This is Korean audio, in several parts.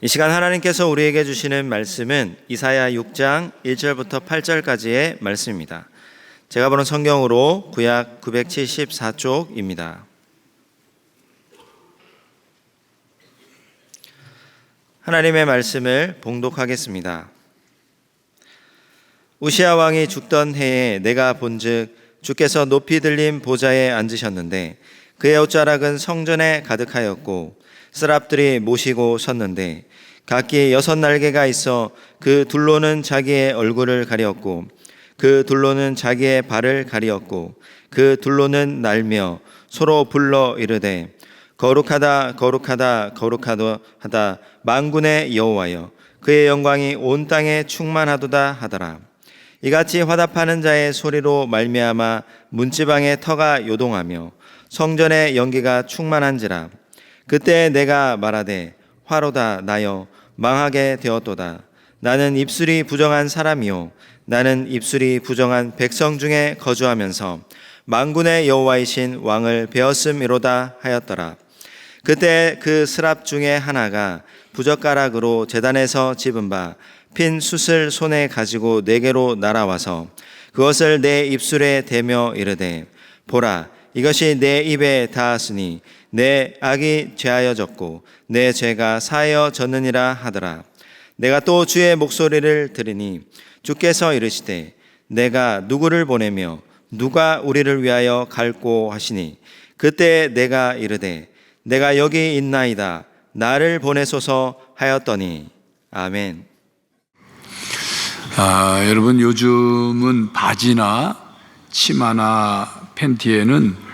이 시간 하나님께서 우리에게 주시는 말씀은 이사야 6장 1절부터 8절까지의 말씀입니다. 제가 보는 성경으로 구약 974쪽입니다. 하나님의 말씀을 봉독하겠습니다. 우시아 왕이 죽던 해에 내가 본즉 주께서 높이 들린 보좌에 앉으셨는데 그의 옷자락은 성전에 가득하였고 스랍들이 모시고 섰는데 각기 여섯 날개가 있어 그 둘로는 자기의 얼굴을 가리었고 그 둘로는 자기의 발을 가리었고 그 둘로는 날며 서로 불러 이르되 거룩하다 거룩하다 거룩하다 하다 만군의 여호와여 그의 영광이 온 땅에 충만하도다 하더라. 이같이 화답하는 자의 소리로 말미암아 문지방의 터가 요동하며 성전의 연기가 충만한지라 그때 내가 말하되 화로다 나여 망하게 되었도다. 나는 입술이 부정한 사람이요. 나는 입술이 부정한 백성 중에 거주하면서 만군의 여호와이신 왕을 배웠음이로다 하였더라. 그때 그 스랍 중에 하나가 부젓가락으로 재단에서 집은 바 핀 숯을 손에 가지고 내게로 날아와서 그것을 내 입술에 대며 이르되 보라 이것이 내 입에 닿았으니 내 악이 죄하여졌고 내 죄가 사하여졌느니라 하더라. 내가 또 주의 목소리를 들으니 주께서 이르시되 내가 누구를 보내며 누가 우리를 위하여 갈고 하시니? 그때 내가 이르되 내가 여기 있나이다. 나를 보내소서 하였더니. 아멘. 아, 여러분 요즘은 바지나 치마나 팬티에는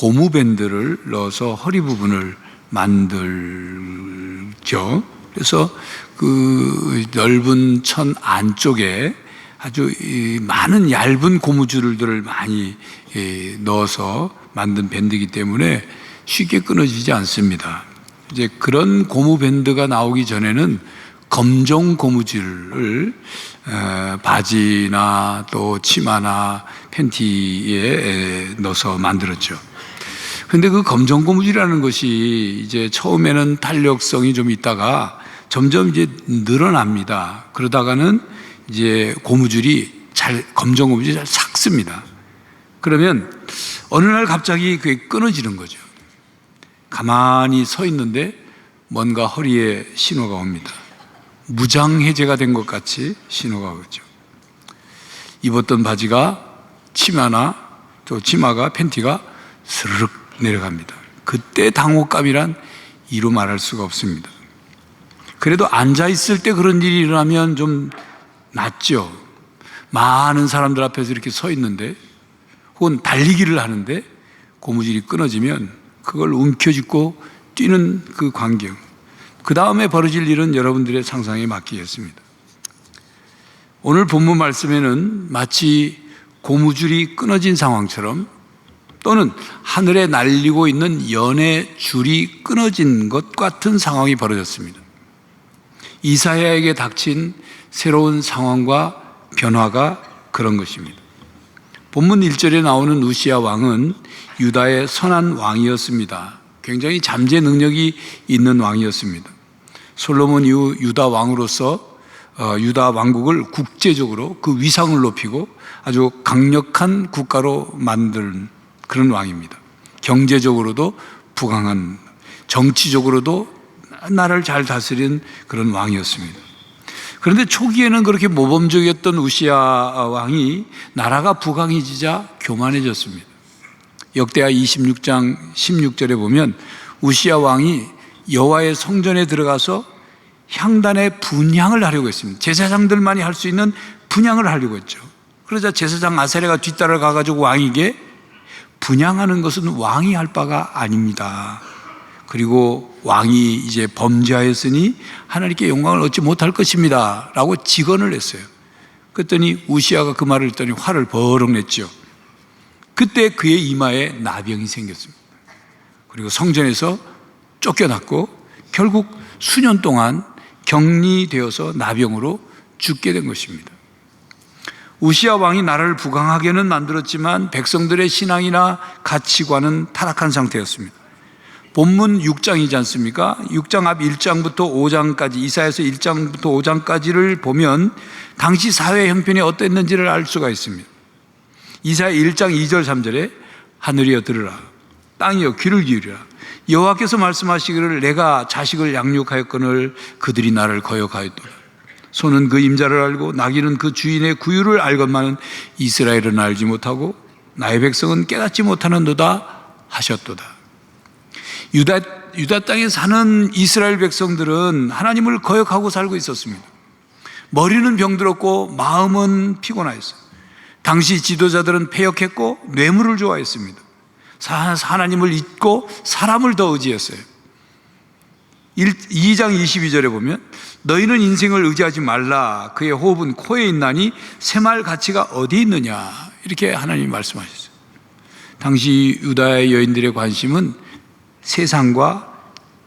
고무밴드를 넣어서 허리 부분을 만들죠. 그래서 그 넓은 천 안쪽에 아주 이 많은 얇은 고무줄들을 많이 예, 넣어서 만든 밴드이기 때문에 쉽게 끊어지지 않습니다. 이제 그런 고무 밴드가 나오기 전에는 검정 고무줄을 어, 바지나 또 치마나 팬티에 넣어서 만들었죠. 근데 그 검정 고무줄이라는 것이 이제 처음에는 탄력성이 좀 있다가 점점 이제 늘어납니다. 그러다가는 이제 고무줄이 잘, 검정 고무줄이 잘 삭습니다. 그러면 어느 날 갑자기 그게 끊어지는 거죠. 가만히 서 있는데 뭔가 허리에 신호가 옵니다. 무장해제가 된 것 같이 신호가 오죠. 입었던 바지가 치마나 또 치마가 팬티가 스르륵 내려갑니다. 그때 당혹감이란 이루 말할 수가 없습니다. 그래도 앉아 있을 때 그런 일이 일어나면 좀 낫죠. 많은 사람들 앞에서 이렇게 서 있는데 혹은 달리기를 하는데 고무줄이 끊어지면 그걸 움켜쥐고 뛰는 그 광경. 그 다음에 벌어질 일은 여러분들의 상상에 맡기겠습니다. 오늘 본문 말씀에는 마치 고무줄이 끊어진 상황처럼 또는 하늘에 날리고 있는 연의 줄이 끊어진 것 같은 상황이 벌어졌습니다. 이사야에게 닥친 새로운 상황과 변화가 그런 것입니다. 본문 1절에 나오는 우시아 왕은 유다의 선한 왕이었습니다. 굉장히 잠재 능력이 있는 왕이었습니다. 솔로몬 이후 유다 왕으로서 어, 유다 왕국을 국제적으로 그 위상을 높이고 아주 강력한 국가로 만든 그런 왕입니다. 경제적으로도 부강한, 정치적으로도 나라를 잘 다스린 그런 왕이었습니다. 그런데 초기에는 그렇게 모범적이었던 우시아 왕이 나라가 부강해지자 교만해졌습니다. 역대하 26장 16절에 보면 우시아 왕이 여호와의 성전에 들어가서 향단의 분향을 하려고 했습니다. 제사장들만이 할 수 있는 분향을 하려고 했죠. 그러자 제사장 아세레가 뒤따라 가지고 왕에게 분향하는 것은 왕이 할 바가 아닙니다. 그리고 왕이 이제 범죄하였으니 하나님께 영광을 얻지 못할 것입니다. 라고 직언을 했어요. 그랬더니 우시아가 그 말을 했더니 화를 버럭 냈죠. 그때 그의 이마에 나병이 생겼습니다. 그리고 성전에서 쫓겨났고 결국 수년 동안 격리되어서 나병으로 죽게 된 것입니다. 우시아 왕이 나라를 부강하게는 만들었지만 백성들의 신앙이나 가치관은 타락한 상태였습니다. 본문 6장이지 않습니까? 6장 앞 1장부터 5장까지 이사에서 1장부터 5장까지를 보면 당시 사회 형편이 어땠는지를 알 수가 있습니다. 이사야 1장 2절 3절에 하늘이여 들으라 땅이여 귀를 기울이라 여호와께서 말씀하시기를 내가 자식을 양육하였거늘 그들이 나를 거역하였도다 소는 그 임자를 알고 나귀는 그 주인의 구유를 알건만은 이스라엘은 알지 못하고 나의 백성은 깨닫지 못하는도다 하셨도다 유다, 유다 땅에 사는 이스라엘 백성들은 하나님을 거역하고 살고 있었습니다 머리는 병들었고 마음은 피곤하였어요 당시 지도자들은 패역했고 뇌물을 좋아했습니다. 사- 하나님을 잊고 사람을 더 의지했어요. 2장 22절에 보면 너희는 인생을 의지하지 말라 그의 호흡은 코에 있나니 새말 가치가 어디 있느냐 이렇게 하나님이 말씀하셨어요. 당시 유다의 여인들의 관심은 세상과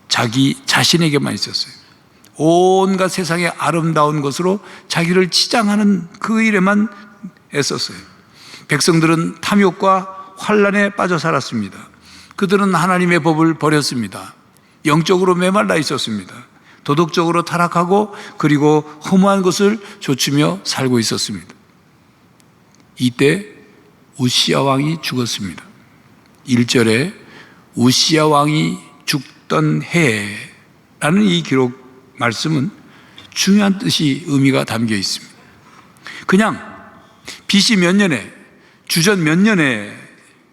자기 자신에게만 있었어요. 온갖 세상의 아름다운 것으로 자기를 치장하는 그 일에만 애썼어요. 백성들은 탐욕과 환란에 빠져 살았습니다. 그들은 하나님의 법을 버렸습니다. 영적으로 메말라 있었습니다. 도덕적으로 타락하고 그리고 허무한 것을 조치며 살고 있었습니다. 이때 우시아 왕이 죽었습니다. 1절에 우시아 왕이 죽던 해라는 이 기록 말씀은 중요한 뜻이 의미가 담겨 있습니다. 그냥 BC 몇 년에 주전 몇 년에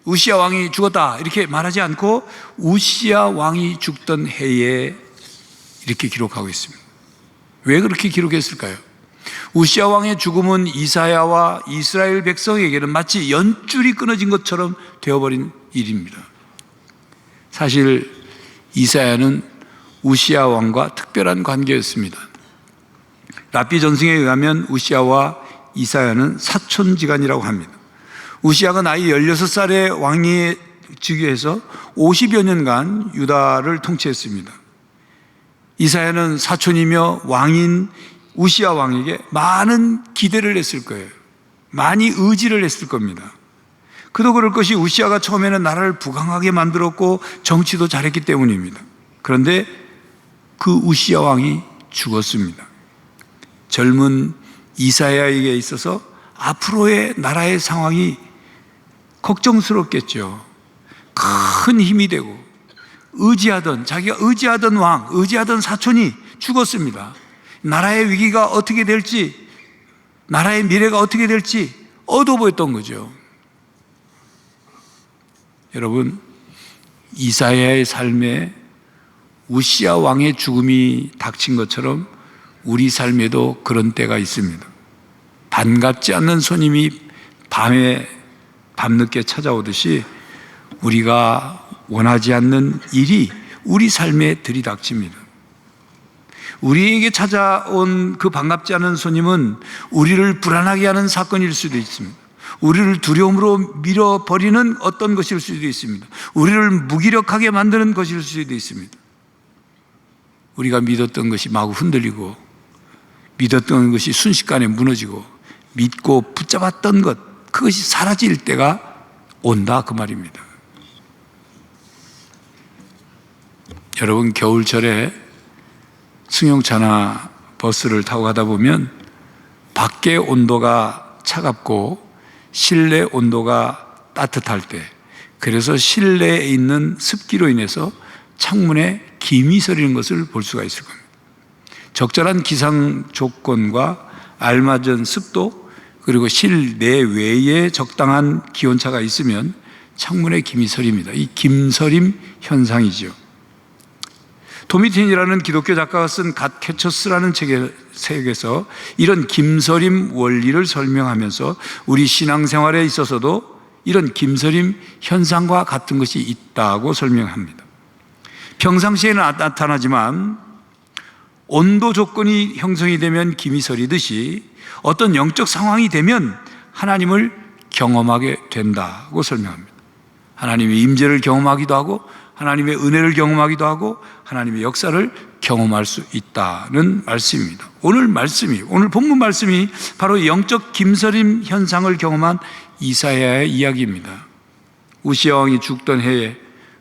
우시아 왕이 죽었다 이렇게 말하지 않고 우시아 왕이 죽던 해에 이렇게 기록하고 있습니다. 왜 그렇게 기록했을까요? 우시아 왕의 죽음은 이사야와 이스라엘 백성에게는 마치 연줄이 끊어진 것처럼 되어버린 일입니다. 사실 이사야는 우시아 왕과 특별한 관계였습니다. 랍비 전승에 의하면 우시아와 이사야는 사촌지간이라고 합니다. 우시아가 나이 16살에 왕위에 즉위해서 50여 년간 유다를 통치했습니다. 이사야는 사촌이며 왕인 우시아 왕에게 많은 기대를 했을 거예요. 많이 의지를 했을 겁니다. 그도 그럴 것이 우시아가 처음에는 나라를 부강하게 만들었고 정치도 잘했기 때문입니다. 그런데 그 우시아 왕이 죽었습니다. 젊은 이사야에게 있어서 앞으로의 나라의 상황이 걱정스럽겠죠. 큰 힘이 되고 의지하던 자기가 의지하던 왕, 의지하던 사촌이 죽었습니다. 나라의 위기가 어떻게 될지, 나라의 미래가 어떻게 될지 어두워 보였던 거죠. 여러분, 이사야의 삶에 우시아 왕의 죽음이 닥친 것처럼 우리 삶에도 그런 때가 있습니다. 반갑지 않는 손님이 밤에 밤늦게 찾아오듯이 우리가 원하지 않는 일이 우리 삶에 들이닥칩니다. 우리에게 찾아온 그 반갑지 않은 손님은 우리를 불안하게 하는 사건일 수도 있습니다. 우리를 두려움으로 밀어버리는 어떤 것일 수도 있습니다. 우리를 무기력하게 만드는 것일 수도 있습니다. 우리가 믿었던 것이 마구 흔들리고 믿었던 것이 순식간에 무너지고 믿고 붙잡았던 것 그것이 사라질 때가 온다 그 말입니다. 여러분 겨울철에 승용차나 버스를 타고 가다 보면 밖의 온도가 차갑고 실내 온도가 따뜻할 때 그래서 실내에 있는 습기로 인해서 창문에 김이 서리는 것을 볼 수가 있을 겁니다. 적절한 기상 조건과 알맞은 습도 그리고 실내 외에 적당한 기온차가 있으면 창문에 김이 서립니다. 이 김서림 현상이죠. 도미틴이라는 기독교 작가가 쓴 갓 캐처스라는 책에, 책에서 이런 김서림 원리를 설명하면서 우리 신앙생활에 있어서도 이런 김서림 현상과 같은 것이 있다고 설명합니다. 평상시에는 나타나지만 온도 조건이 형성이 되면 김이 서리듯이 어떤 영적 상황이 되면 하나님을 경험하게 된다고 설명합니다. 하나님의 임재를 경험하기도 하고 하나님의 은혜를 경험하기도 하고 하나님의 역사를 경험할 수 있다는 말씀입니다. 오늘 말씀이 오늘 본문 말씀이 바로 영적 김서림 현상을 경험한 이사야의 이야기입니다. 우시아 왕이 죽던 해에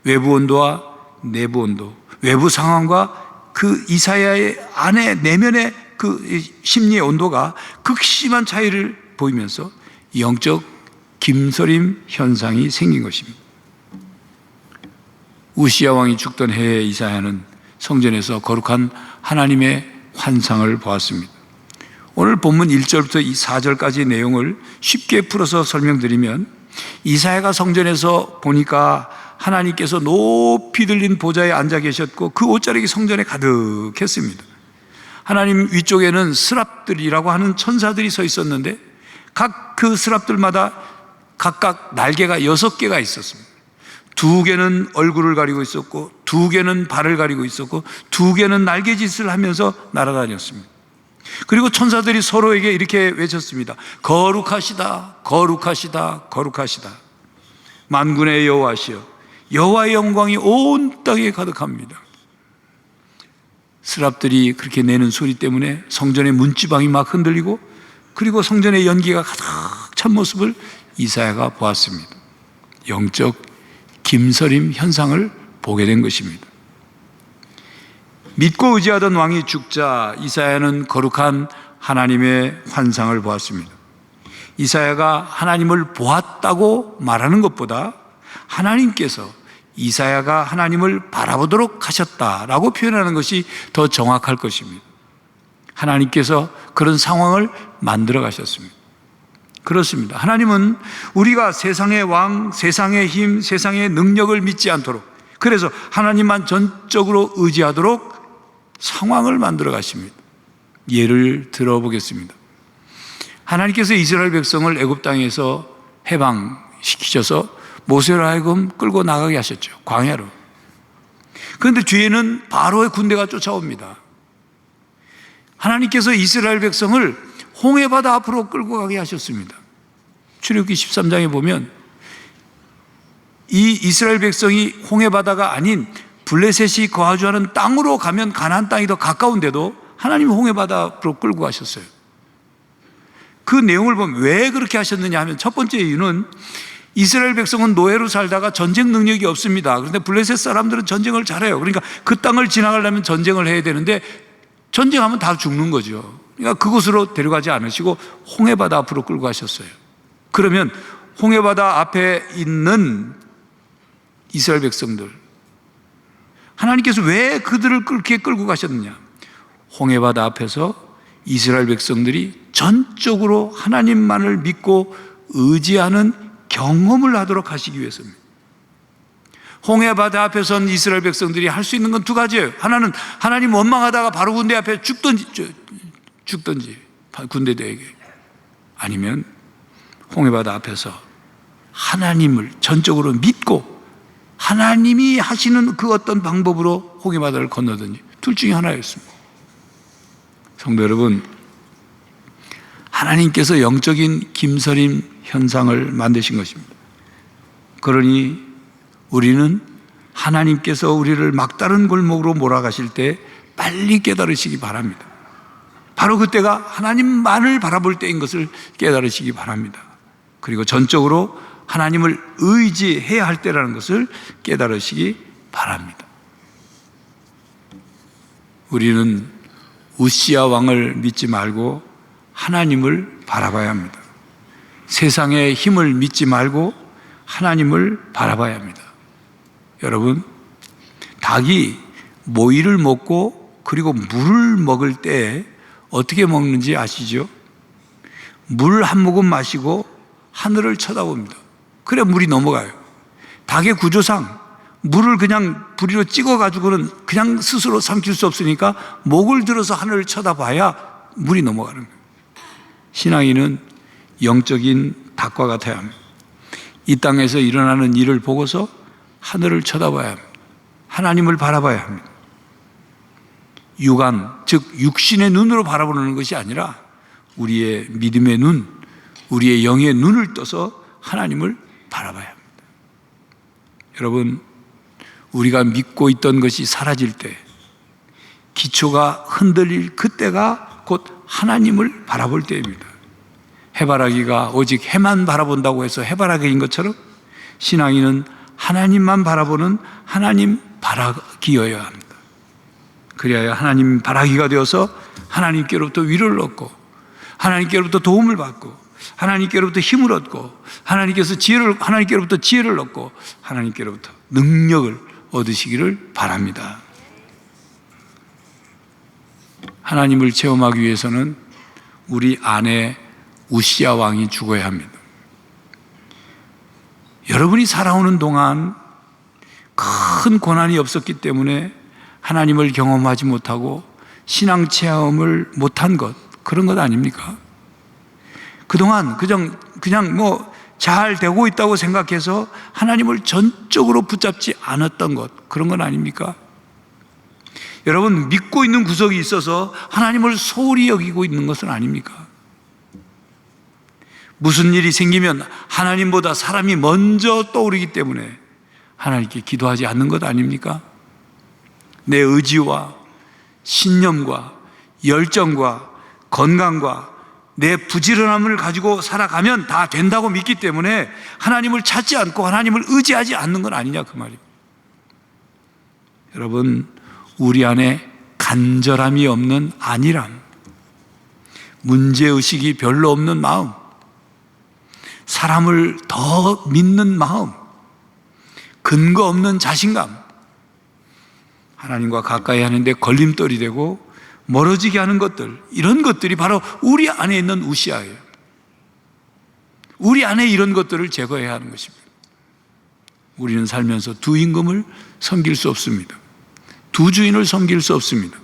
외부 온도와 내부 온도, 외부 상황과 그 이사야의 안에 내면의 그 심리의 온도가 극심한 차이를 보이면서 영적 김서림 현상이 생긴 것입니다. 우시야 왕이 죽던 해에 이사야는 성전에서 거룩한 하나님의 환상을 보았습니다. 오늘 본문 1절부터 4절까지 내용을 쉽게 풀어서 설명드리면 이사야가 성전에서 보니까 하나님께서 높이 들린 보좌에 앉아 계셨고 그 옷자락이 성전에 가득했습니다. 하나님 위쪽에는 스랍들이라고 하는 천사들이 서 있었는데 각 그 스랍들마다 각각 날개가 여섯 개가 있었습니다. 두 개는 얼굴을 가리고 있었고 두 개는 발을 가리고 있었고 두 개는 날개짓을 하면서 날아다녔습니다. 그리고 천사들이 서로에게 이렇게 외쳤습니다. 거룩하시다, 거룩하시다, 거룩하시다. 만군의 여호와시여, 여호와의 영광이 온 땅에 가득합니다. 스랍들이 그렇게 내는 소리 때문에 성전의 문지방이 막 흔들리고 그리고 성전의 연기가 가득 찬 모습을 이사야가 보았습니다. 영적 김서림 현상을 보게 된 것입니다. 믿고 의지하던 왕이 죽자 이사야는 거룩한 하나님의 환상을 보았습니다. 이사야가 하나님을 보았다고 말하는 것보다 하나님께서 이사야가 하나님을 바라보도록 하셨다라고 표현하는 것이 더 정확할 것입니다. 하나님께서 그런 상황을 만들어 가셨습니다. 그렇습니다. 하나님은 우리가 세상의 왕, 세상의 힘, 세상의 능력을 믿지 않도록 그래서 하나님만 전적으로 의지하도록 상황을 만들어 가십니다. 예를 들어보겠습니다. 하나님께서 이스라엘 백성을 애굽 땅에서 해방시키셔서 모세로 하여금 끌고 나가게 하셨죠. 광야로. 그런데 뒤에는 바로의 군대가 쫓아옵니다. 하나님께서 이스라엘 백성을 홍해바다 앞으로 끌고 가게 하셨습니다. 출애굽기 13장에 보면 이 이스라엘 백성이 홍해바다가 아닌 블레셋이 거하주하는 땅으로 가면 가나안 땅이 더 가까운데도 하나님 홍해바다 앞으로 끌고 가셨어요. 그 내용을 보면 왜 그렇게 하셨느냐 하면 첫 번째 이유는 이스라엘 백성은 노예로 살다가 전쟁 능력이 없습니다. 그런데 블레셋 사람들은 전쟁을 잘해요. 그러니까 그 땅을 지나가려면 전쟁을 해야 되는데 전쟁하면 다 죽는 거죠. 그러니까 그곳으로 데려가지 않으시고 홍해바다 앞으로 끌고 가셨어요. 그러면 홍해바다 앞에 있는 이스라엘 백성들 하나님께서 왜 그들을 그렇게 끌고 가셨느냐? 홍해바다 앞에서 이스라엘 백성들이 전적으로 하나님만을 믿고 의지하는 경험을 하도록 하시기 위해서입니다. 홍해바다 앞에 선 이스라엘 백성들이 할 수 있는 건 두 가지예요. 하나는 하나님 원망하다가 바로 군대 앞에 죽든지 죽든지 군대들에게 아니면 홍해바다 앞에서 하나님을 전적으로 믿고 하나님이 하시는 그 어떤 방법으로 홍해바다를 건너든지 둘 중에 하나였습니다. 성도 여러분, 하나님께서 영적인 김서림 현상을 만드신 것입니다. 그러니 우리는 하나님께서 우리를 막다른 골목으로 몰아가실 때 빨리 깨달으시기 바랍니다. 바로 그때가 하나님만을 바라볼 때인 것을 깨달으시기 바랍니다. 그리고 전적으로 하나님을 의지해야 할 때라는 것을 깨달으시기 바랍니다. 우리는 우시아 왕을 믿지 말고 하나님을 바라봐야 합니다. 세상의 힘을 믿지 말고 하나님을 바라봐야 합니다. 여러분, 닭이 모이를 먹고 그리고 물을 먹을 때 어떻게 먹는지 아시죠? 물 한 모금 마시고 하늘을 쳐다봅니다. 그래 물이 넘어가요. 닭의 구조상 물을 그냥 부리로 찍어가지고는 그냥 스스로 삼킬 수 없으니까 목을 들어서 하늘을 쳐다봐야 물이 넘어가는 거예요. 신앙인은 영적인 닭과 같아야 합니다. 이 땅에서 일어나는 일을 보고서 하늘을 쳐다봐야 합니다. 하나님을 바라봐야 합니다. 육안, 즉 육신의 눈으로 바라보는 것이 아니라 우리의 믿음의 눈, 우리의 영의 눈을 떠서 하나님을 바라봐야 합니다. 여러분, 우리가 믿고 있던 것이 사라질 때, 기초가 흔들릴 그때가 곧 하나님을 바라볼 때입니다. 해바라기가 오직 해만 바라본다고 해서 해바라기인 것처럼 신앙인은 하나님만 바라보는 하나님 바라기여야 합니다. 그래야 하나님 바라기가 되어서 하나님께로부터 위로를 얻고 하나님께로부터 도움을 받고 하나님께로부터 힘을 얻고 하나님께서 지혜를 하나님께로부터 지혜를 얻고 하나님께로부터 능력을 얻으시기를 바랍니다. 하나님을 체험하기 위해서는 우리 안에 우시아 왕이 죽어야 합니다. 여러분이 살아오는 동안 큰 고난이 없었기 때문에 하나님을 경험하지 못하고 신앙 체험을 못한 것, 그런 것 아닙니까? 그동안 그냥, 그냥 뭐 잘 되고 있다고 생각해서 하나님을 전적으로 붙잡지 않았던 것, 그런 건 아닙니까? 여러분, 믿고 있는 구석이 있어서 하나님을 소홀히 여기고 있는 것은 아닙니까? 무슨 일이 생기면 하나님보다 사람이 먼저 떠오르기 때문에 하나님께 기도하지 않는 것 아닙니까? 내 의지와 신념과 열정과 건강과 내 부지런함을 가지고 살아가면 다 된다고 믿기 때문에 하나님을 찾지 않고 하나님을 의지하지 않는 건 아니냐 그 말입니다. 여러분, 우리 안에 간절함이 없는 안일함, 문제의식이 별로 없는 마음, 사람을 더 믿는 마음, 근거 없는 자신감, 하나님과 가까이 하는데 걸림돌이 되고 멀어지게 하는 것들, 이런 것들이 바로 우리 안에 있는 우시아예요. 우리 안에 이런 것들을 제거해야 하는 것입니다. 우리는 살면서 두 임금을 섬길 수 없습니다. 두 주인을 섬길 수 없습니다.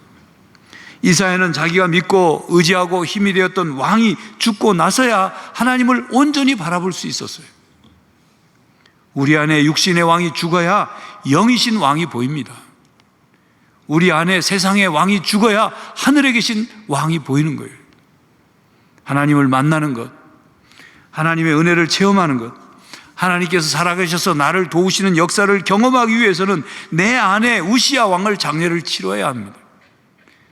이사야는 자기가 믿고 의지하고 힘이 되었던 왕이 죽고 나서야 하나님을 온전히 바라볼 수 있었어요. 우리 안에 육신의 왕이 죽어야 영이신 왕이 보입니다. 우리 안에 세상의 왕이 죽어야 하늘에 계신 왕이 보이는 거예요. 하나님을 만나는 것, 하나님의 은혜를 체험하는 것, 하나님께서 살아계셔서 나를 도우시는 역사를 경험하기 위해서는 내 안에 우시아 왕을 장례를 치러야 합니다.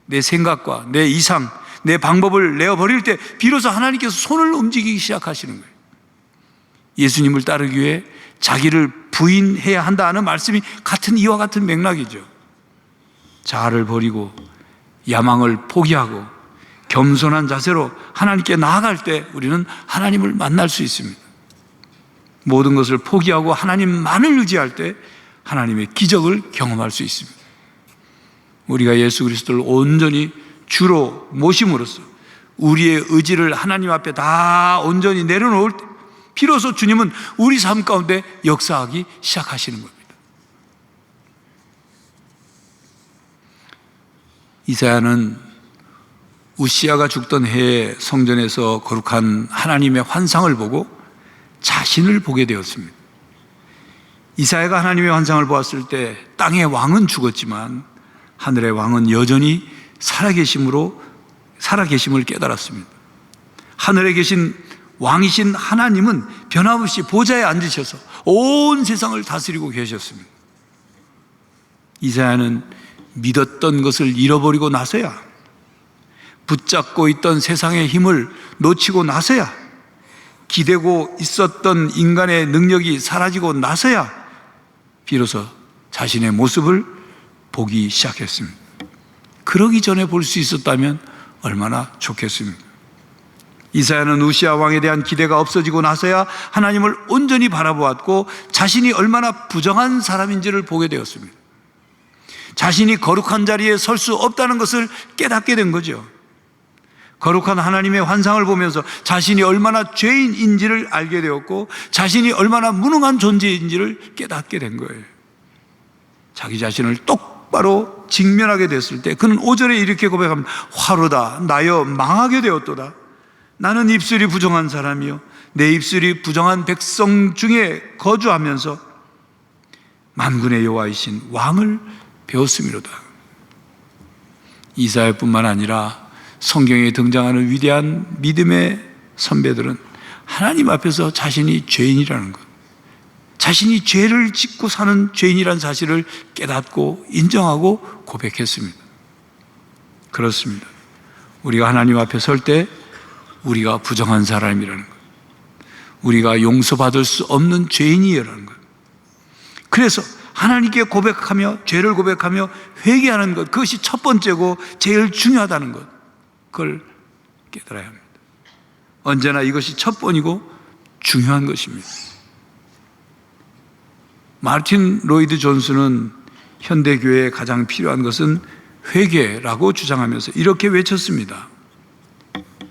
내 생각과 내 이상, 내 방법을 내어버릴 때 비로소 하나님께서 손을 움직이기 시작하시는 거예요. 예수님을 따르기 위해 자기를 부인해야 한다는 말씀이 같은 이와 같은 맥락이죠. 자아를 버리고 야망을 포기하고 겸손한 자세로 하나님께 나아갈 때 우리는 하나님을 만날 수 있습니다. 모든 것을 포기하고 하나님만을 의지할 때 하나님의 기적을 경험할 수 있습니다. 우리가 예수 그리스도를 온전히 주로 모심으로써 우리의 의지를 하나님 앞에 다 온전히 내려놓을 때 비로소 주님은 우리 삶 가운데 역사하기 시작하시는 겁니다. 이사야는 우시아가 죽던 해에 성전에서 거룩한 하나님의 환상을 보고 자신을 보게 되었습니다. 이사야가 하나님의 환상을 보았을 때 땅의 왕은 죽었지만 하늘의 왕은 여전히 살아계심으로 살아계심을 깨달았습니다. 하늘에 계신 왕이신 하나님은 변함없이 보좌에 앉으셔서 온 세상을 다스리고 계셨습니다. 이사야는 믿었던 것을 잃어버리고 나서야 붙잡고 있던 세상의 힘을 놓치고 나서야 기대고 있었던 인간의 능력이 사라지고 나서야 비로소 자신의 모습을 보기 시작했습니다. 그러기 전에 볼 수 있었다면 얼마나 좋겠습니까? 이사야는 우시아 왕에 대한 기대가 없어지고 나서야 하나님을 온전히 바라보았고 자신이 얼마나 부정한 사람인지를 보게 되었습니다. 자신이 거룩한 자리에 설 수 없다는 것을 깨닫게 된 거죠. 거룩한 하나님의 환상을 보면서 자신이 얼마나 죄인인지를 알게 되었고 자신이 얼마나 무능한 존재인지를 깨닫게 된 거예요. 자기 자신을 똑바로 직면하게 됐을 때 그는 오절에 이렇게 고백합니다. 화로다 나여 망하게 되었도다. 나는 입술이 부정한 사람이요 내 입술이 부정한 백성 중에 거주하면서 만군의 여호와이신 왕을 배웠음이로다. 이사야뿐만 아니라 성경에 등장하는 위대한 믿음의 선배들은 하나님 앞에서 자신이 죄인이라는 것, 자신이 죄를 짓고 사는 죄인이라는 사실을 깨닫고 인정하고 고백했습니다. 그렇습니다. 우리가 하나님 앞에 설 때 우리가 부정한 사람이라는 것, 우리가 용서받을 수 없는 죄인이라는 것. 그래서 하나님께 고백하며 죄를 고백하며 회개하는 것 그것이 첫 번째고 제일 중요하다는 것 그걸 깨달아야 합니다. 언제나 이것이 첫 번이고 중요한 것입니다. 마틴 로이드 존스는 현대 교회에 가장 필요한 것은 회개라고 주장하면서 이렇게 외쳤습니다.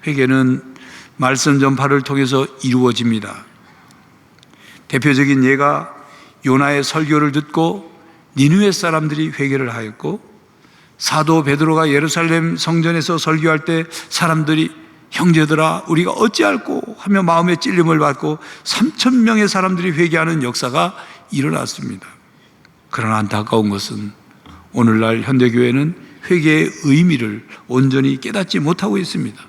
회개는 말씀 전파를 통해서 이루어집니다. 대표적인 예가 요나의 설교를 듣고 니누의 사람들이 회개를 하였고 사도 베드로가 예루살렘 성전에서 설교할 때 사람들이 형제들아 우리가 어찌할꼬 하며 마음의 찔림을 받고 3천 명의 사람들이 회개하는 역사가 일어났습니다. 그러나 안타까운 것은 오늘날 현대교회는 회개의 의미를 온전히 깨닫지 못하고 있습니다.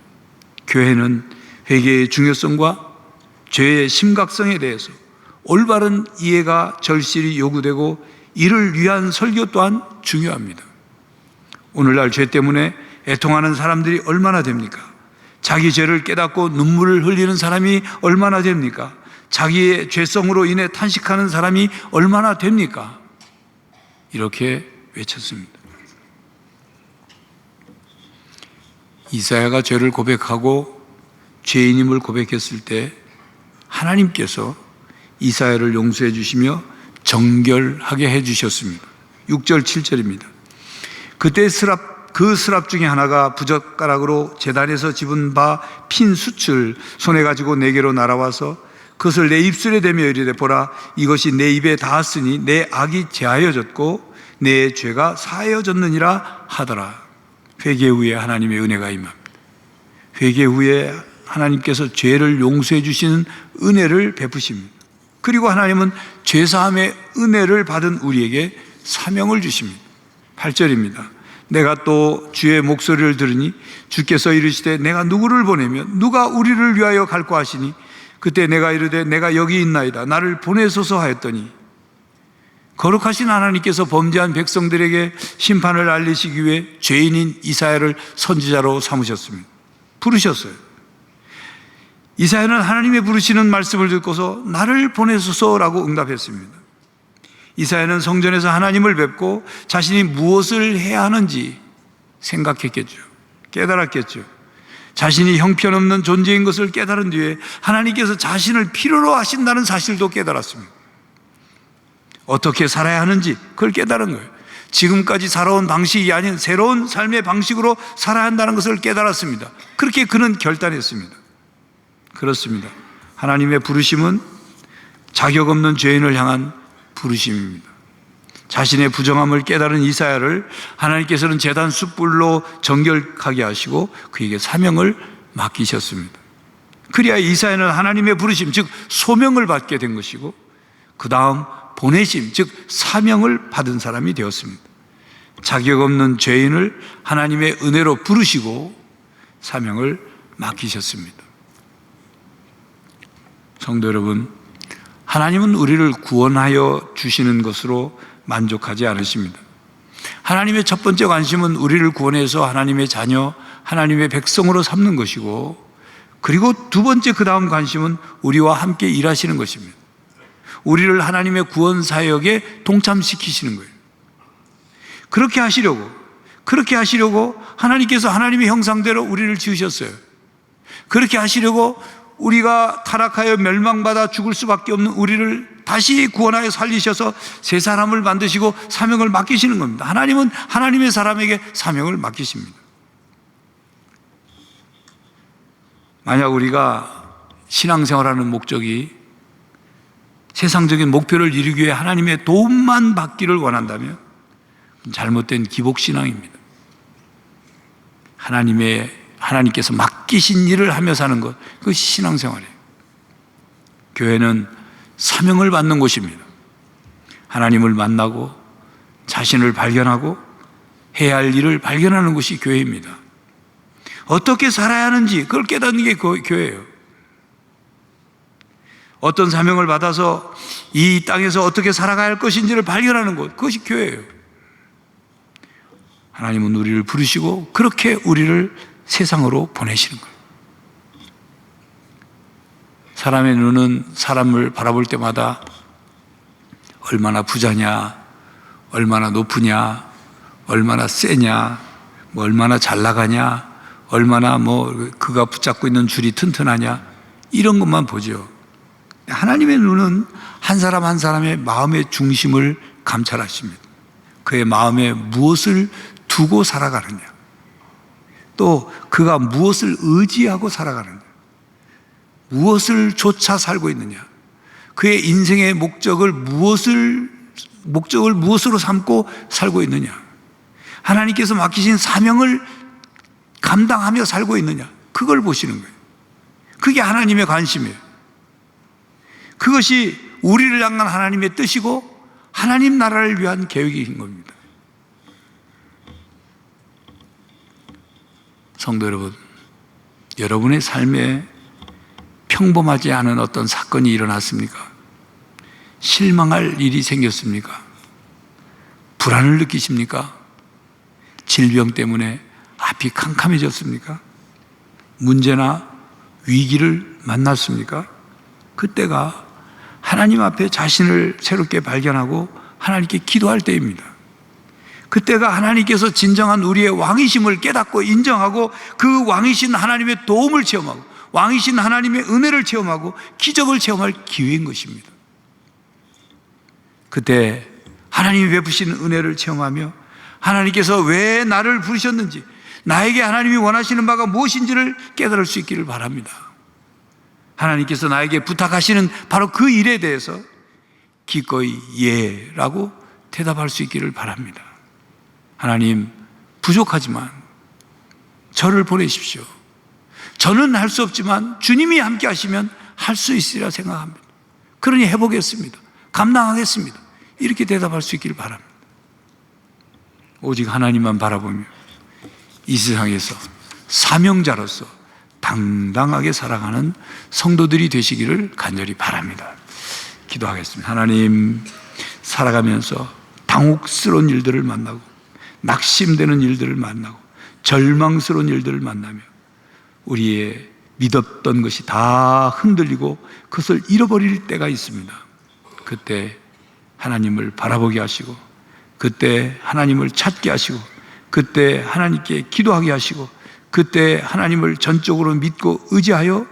교회는 회개의 중요성과 죄의 심각성에 대해서 올바른 이해가 절실히 요구되고 이를 위한 설교 또한 중요합니다. 오늘날 죄 때문에 애통하는 사람들이 얼마나 됩니까? 자기 죄를 깨닫고 눈물을 흘리는 사람이 얼마나 됩니까? 자기의 죄성으로 인해 탄식하는 사람이 얼마나 됩니까? 이렇게 외쳤습니다. 이사야가 죄를 고백하고 죄인임을 고백했을 때 하나님께서 이사야를 용서해 주시며 정결하게 해 주셨습니다. 6절 7절입니다. 그때 스랍 그 스랍 중에 하나가 부젓가락으로 재단에서 집은 바 핀 숯을 손에 가지고 내게로 날아와서 그것을 내 입술에 대며 이르되 보라 이것이 내 입에 닿았으니 내 악이 제하여졌고 내 죄가 사하여졌느니라 하더라. 회개 후에 하나님의 은혜가 임합니다. 회개 후에 하나님께서 죄를 용서해 주시는 은혜를 베푸십니다. 그리고 하나님은 죄사함의 은혜를 받은 우리에게 사명을 주십니다. 8절입니다. 내가 또 주의 목소리를 들으니 주께서 이르시되 내가 누구를 보내면 누가 우리를 위하여 갈고 하시니 그때 내가 이르되 내가 여기 있나이다 나를 보내소서 하였더니 거룩하신 하나님께서 범죄한 백성들에게 심판을 알리시기 위해 죄인인 이사야를 선지자로 삼으셨습니다. 부르셨어요. 이사야는 하나님의 부르시는 말씀을 듣고서 나를 보내소서라고 응답했습니다. 이사야는 성전에서 하나님을 뵙고 자신이 무엇을 해야 하는지 생각했겠죠. 깨달았겠죠. 자신이 형편없는 존재인 것을 깨달은 뒤에 하나님께서 자신을 필요로 하신다는 사실도 깨달았습니다. 어떻게 살아야 하는지 그걸 깨달은 거예요. 지금까지 살아온 방식이 아닌 새로운 삶의 방식으로 살아야 한다는 것을 깨달았습니다. 그렇게 그는 결단했습니다. 그렇습니다. 하나님의 부르심은 자격 없는 죄인을 향한 부르심입니다. 자신의 부정함을 깨달은 이사야를 하나님께서는 재단 숯불로 정결하게 하시고 그에게 사명을 맡기셨습니다. 그리야 이사야는 하나님의 부르심, 즉 소명을 받게 된 것이고 그 다음 보내심, 즉 사명을 받은 사람이 되었습니다. 자격 없는 죄인을 하나님의 은혜로 부르시고 사명을 맡기셨습니다. 성도 여러분, 하나님은 우리를 구원하여 주시는 것으로 만족하지 않으십니다. 하나님의 첫 번째 관심은 우리를 구원해서 하나님의 자녀, 하나님의 백성으로 삼는 것이고, 그리고 두 번째 그 다음 관심은 우리와 함께 일하시는 것입니다. 우리를 하나님의 구원 사역에 동참시키시는 거예요. 그렇게 하시려고, 그렇게 하시려고 하나님께서 하나님의 형상대로 우리를 지으셨어요. 그렇게 하시려고 우리가 타락하여 멸망받아 죽을 수밖에 없는 우리를 다시 구원하여 살리셔서 새 사람을 만드시고 사명을 맡기시는 겁니다. 하나님은 하나님의 사람에게 사명을 맡기십니다. 만약 우리가 신앙생활하는 목적이 세상적인 목표를 이루기 위해 하나님의 도움만 받기를 원한다면 잘못된 기복신앙입니다. 하나님의 하나님께서 맡기신 일을 하며 사는 것, 그것이 신앙생활이에요. 교회는 사명을 받는 곳입니다. 하나님을 만나고 자신을 발견하고 해야 할 일을 발견하는 곳이 교회입니다. 어떻게 살아야 하는지 그걸 깨닫는 게 교회예요. 어떤 사명을 받아서 이 땅에서 어떻게 살아가야 할 것인지를 발견하는 곳, 그것이 교회예요. 하나님은 우리를 부르시고 그렇게 우리를 세상으로 보내시는 거예요. 사람의 눈은 사람을 바라볼 때마다 얼마나 부자냐, 얼마나 높으냐, 얼마나 세냐, 뭐 얼마나 잘 나가냐, 얼마나 뭐 그가 붙잡고 있는 줄이 튼튼하냐, 이런 것만 보죠. 하나님의 눈은 한 사람 한 사람의 마음의 중심을 감찰하십니다. 그의 마음에 무엇을 두고 살아가느냐, 또 그가 무엇을 의지하고 살아가느냐, 무엇을 쫓아 살고 있느냐, 그의 인생의 목적을 무엇을 목적을 무엇으로 삼고 살고 있느냐, 하나님께서 맡기신 사명을 감당하며 살고 있느냐, 그걸 보시는 거예요. 그게 하나님의 관심이에요. 그것이 우리를 향한 하나님의 뜻이고 하나님 나라를 위한 계획인 겁니다. 성도 여러분, 여러분의 삶에 평범하지 않은 어떤 사건이 일어났습니까? 실망할 일이 생겼습니까? 불안을 느끼십니까? 질병 때문에 앞이 캄캄해졌습니까? 문제나 위기를 만났습니까? 그때가 하나님 앞에 자신을 새롭게 발견하고 하나님께 기도할 때입니다. 그때가 하나님께서 진정한 우리의 왕이심을 깨닫고 인정하고 그 왕이신 하나님의 도움을 체험하고 왕이신 하나님의 은혜를 체험하고 기적을 체험할 기회인 것입니다. 그때 하나님이 베푸신 은혜를 체험하며 하나님께서 왜 나를 부르셨는지 나에게 하나님이 원하시는 바가 무엇인지를 깨달을 수 있기를 바랍니다. 하나님께서 나에게 부탁하시는 바로 그 일에 대해서 기꺼이 예라고 대답할 수 있기를 바랍니다. 하나님, 부족하지만 저를 보내십시오. 저는 할 수 없지만 주님이 함께 하시면 할 수 있으리라 생각합니다. 그러니 해보겠습니다. 감당하겠습니다. 이렇게 대답할 수 있기를 바랍니다. 오직 하나님만 바라보며 이 세상에서 사명자로서 당당하게 살아가는 성도들이 되시기를 간절히 바랍니다. 기도하겠습니다. 하나님, 살아가면서 당혹스러운 일들을 만나고, 낙심되는 일들을 만나고, 절망스러운 일들을 만나며, 우리의 믿었던 것이 다 흔들리고 그것을 잃어버릴 때가 있습니다. 그때 하나님을 바라보게 하시고, 그때 하나님을 찾게 하시고, 그때 하나님께 기도하게 하시고, 그때 하나님을 전적으로 믿고 의지하여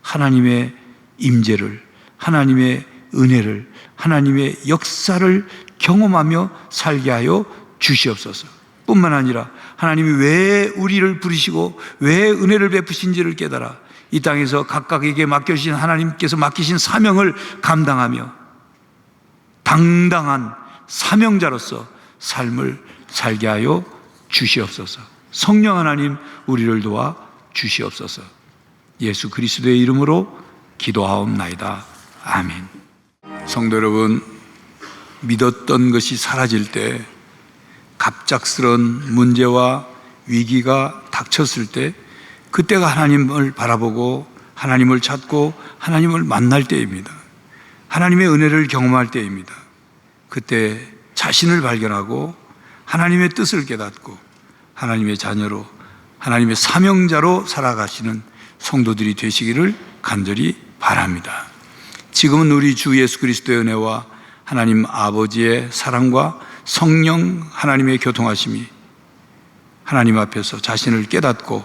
하나님의 임재를 하나님의 은혜를 하나님의 역사를 경험하며 살게 하여 주시옵소서. 뿐만 아니라 하나님이 왜 우리를 부르시고 왜 은혜를 베푸신지를 깨달아 이 땅에서 각각에게 맡겨주신 하나님께서 맡기신 사명을 감당하며 당당한 사명자로서 삶을 살게 하여 주시옵소서. 성령 하나님 우리를 도와 주시옵소서. 예수 그리스도의 이름으로 기도하옵나이다. 아멘. 성도 여러분, 믿었던 것이 사라질 때 갑작스런 문제와 위기가 닥쳤을 때 그때가 하나님을 바라보고 하나님을 찾고 하나님을 만날 때입니다. 하나님의 은혜를 경험할 때입니다. 그때 자신을 발견하고 하나님의 뜻을 깨닫고 하나님의 자녀로 하나님의 사명자로 살아가시는 성도들이 되시기를 간절히 바랍니다. 지금은 우리 주 예수 그리스도의 은혜와 하나님 아버지의 사랑과 성령 하나님의 교통하심이 하나님 앞에서 자신을 깨닫고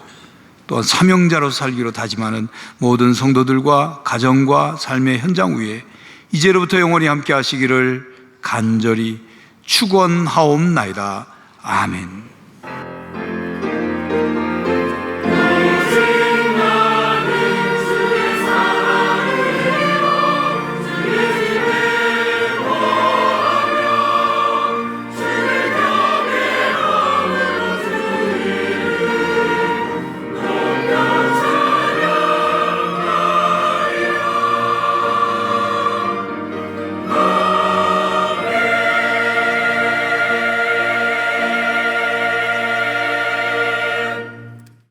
또한 사명자로 살기로 다짐하는 모든 성도들과 가정과 삶의 현장 위에 이제로부터 영원히 함께 하시기를 간절히 축원하옵나이다. 아멘.